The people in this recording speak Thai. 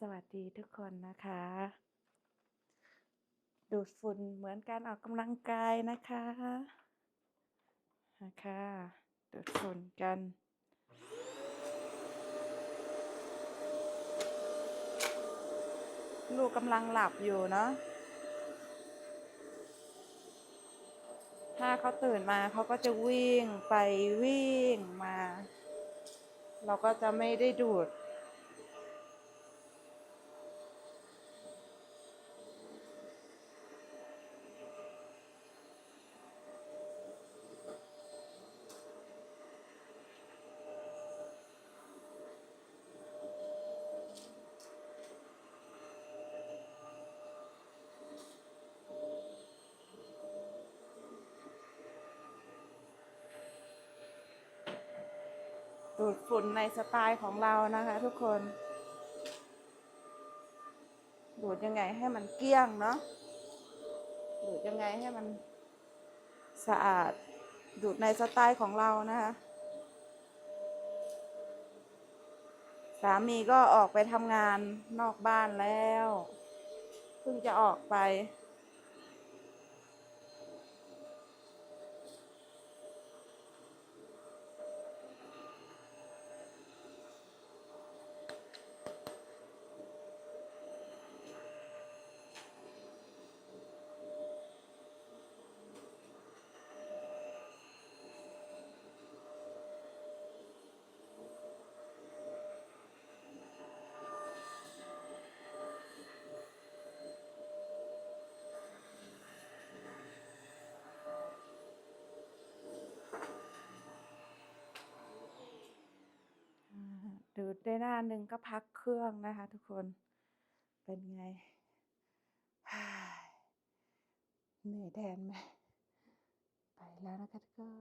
สวัสดีทุกคนนะคะ ดูดฝุ่นเหมือนการออกกำลังกายนะคะนะคะดูดฝุ่นกันลูกกำลังหลับอยู่เนาะ ถ้าเขาตื่นมาเขาก็จะวิ่งไปวิ่งมา เราก็จะไม่ได้ดูด ดูดฝุ่นในสไตล์ของเรานะคะทุกคน ดูดยังไงให้มันเกลี้ยงเนาะดูดยังไงให้มันสะอาด ดูดในสไตล์ของเรานะคะสามีก็ออกไปทำงานนอกบ้านแล้ว เพิ่งจะออกไป ดูได้หน้าหนึ่งก็พักเครื่องนะคะ ทุกคนเป็นไงเหนื่อยแทนไหมไปแล้วนะคะทุกคน